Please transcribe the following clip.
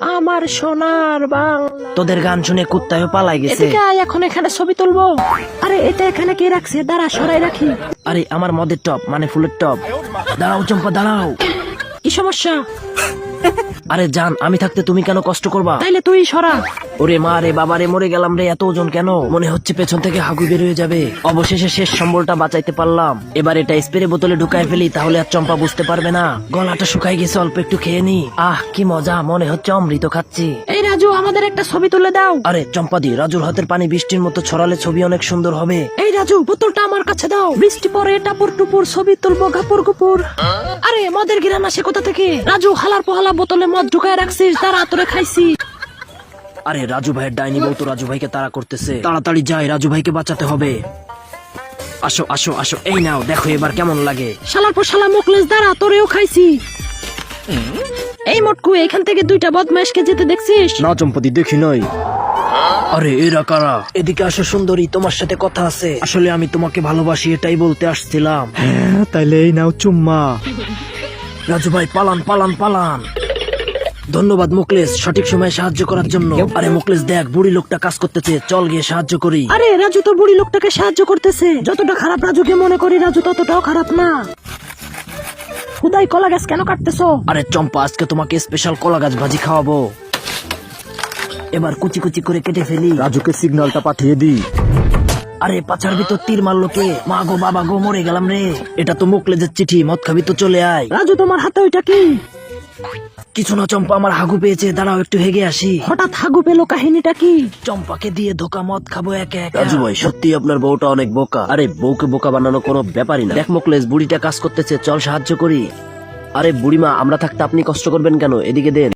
আমার সোনার বাংলা। তোদের গান শুনে কুত্তায় পালাই গেছে। এদিকে আয় এখন এখানে ছবি তুলবো। আরে এটা এখানে কে রাখছে? দাঁড়া সরাই রাখি। আরে আমার মদের টপ মানে ফুলের টপ। দাঁড়াও চম্পা দাঁড়াও। কি সমস্যা? আরে জান আমি থাকতে তুমি কেন কষ্ট করবা? তাইলে তুই সরা। ওরে মা রে বাবা রে মরে গেলাম রে এত ওজন কেন? মনে হচ্ছে পেছন থেকে হাগু বের হয়ে যাবে। অবশেষে শেষ সম্বলটা বাঁচাইতে পারলাম। এবার এটা স্প্রে বোতলে ঢুকায় ফেলি তাহলে আর চম্পা বুঝতে পারবে না। গলাটা শুকাই গেছে অল্প একটু খেয়ে নি। আহ কি মজা মনে হচ্ছে অমৃত খাচ্ছি। এই রাজু আমাদের একটা ছবি তুলে দাও। আরে চম্পা চম্পাদি রাজুর হাতের পানি বৃষ্টির মতো ছড়ালে ছবি অনেক সুন্দর হবে। এই রাজু বোতলটা আমার কাছে দাও। বৃষ্টি পরে টাপুর টুপুর ছবি তুলবো ঘাপুর গুপুর আরে মদের গিরান আসে কোথা থেকে? রাজু হালার পোহালা বোতলে মদ ঢুকায় রাখছিস তার আতরে খাইছি। আরে রাজু ভাইয়ের ডাইনি বউ তো রাজু ভাইকে তাড়া করতেছে। তাড়াতাড়ি যাই রাজু ভাইকে বাঁচাতে হবে। আসো আসো আসো এই নাও দেখো এবার কেমন লাগে। শালার পর শালা মুখলেস দ্বারা তোরেও খাইছি। এই মটকু এখান থেকে দুইটা বদমাইশকে যেতে দেখছিস? না চম্পতি দেখি নাই। আরে এরা কারা? এদিকে আসো সুন্দরী তোমার সাথে কথা আছে। আসলে আমি তোমাকে ভালোবাসি এটাই বলতে আসছিলাম। হ্যাঁ তাইলে এই নাও চুম্মা। রাজু ভাই পালান পালান পালান। ধন্যবাদ মুকলেশ সঠিক সময়ে সাহায্য করার জন্য। আরে মুকলেশ দেখ বুড়ি লোকটা কাজ করতেছে। চল গিয়ে সাহায্য করি। আরে রাজু তো বুড়ি লোকটাকে সাহায্য করতেছে। যতটা খারাপ রাজুকে মনে করি রাজু ততটাও খারাপ না। খুদাই কলা গাছ কেন কাটতেছো? আরে চম্পা আজকে তোমাকে স্পেশাল কলা গাছ ভাজি খাওয়াবো। এবার কুচি কুচি করে কেটে ফেলি। রাজুকে সিগন্যালটা পাঠিয়ে দিই। আরে পাছার ভিতর তীর মারলো কে? মা গো বাবা গো মরে গেলাম রে। এটা তো মুকলেজের চিঠি মদ খাবি তো চলে আয়। রাজু তোমার হাতে ওইটা কি? কিছু না চম্পা আমার হাগু পেয়েছে। দাঁড়াও একটু হেগে আসি। হঠাৎ হাগু পেল কাহিনীটা কি? চম্পাকে দিয়ে ধোকা মদ খাব এক এক। রাজু ভাই সত্যি আপনার বউটা অনেক বোকা। আরে বউকে বোকা বানানো কোনো ব্যাপারই না। দেখ মুকলেশ বুড়িটা কাজ করতেছে চল সাহায্য করি। আরে বুড়িমা আমরা থাকতে আপনি কষ্ট করবেন কেন? এদিকে দেন।